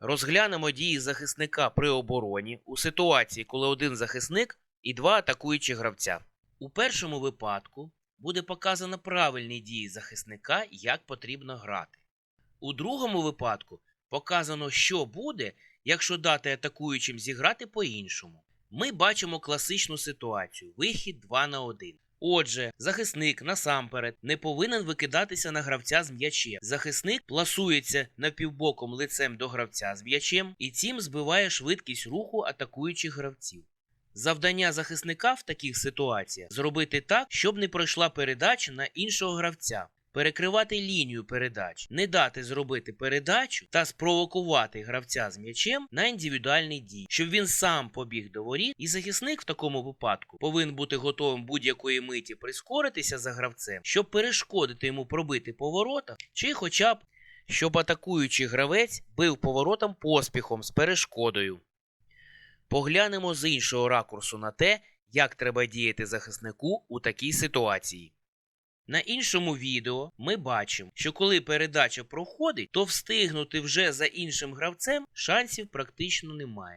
Розглянемо дії захисника при обороні у ситуації, коли один захисник і два атакуючі гравця. У першому випадку буде показано правильні дії захисника, як потрібно грати. У другому випадку показано, що буде, якщо дати атакуючим зіграти по-іншому. Ми бачимо класичну ситуацію вихід 2 на 1. Отже, захисник насамперед не повинен викидатися на гравця з м'ячем. Захисник пласується напівбоком лицем до гравця з м'ячем і цим збиває швидкість руху атакуючих гравців. Завдання захисника в таких ситуаціях зробити так, щоб не пройшла передача на іншого гравця, перекривати лінію передач, не дати зробити передачу та спровокувати гравця з м'ячем на індивідуальні дії, щоб він сам побіг до воріт, і захисник в такому випадку повинен бути готовим будь-якої миті прискоритися за гравцем, щоб перешкодити йому пробити по воротах, чи хоча б щоб атакуючий гравець бив поворотом поспіхом з перешкодою. Поглянемо з іншого ракурсу на те, як треба діяти захиснику у такій ситуації. На іншому відео ми бачимо, що коли передача проходить, то встигнути вже за іншим гравцем шансів практично немає.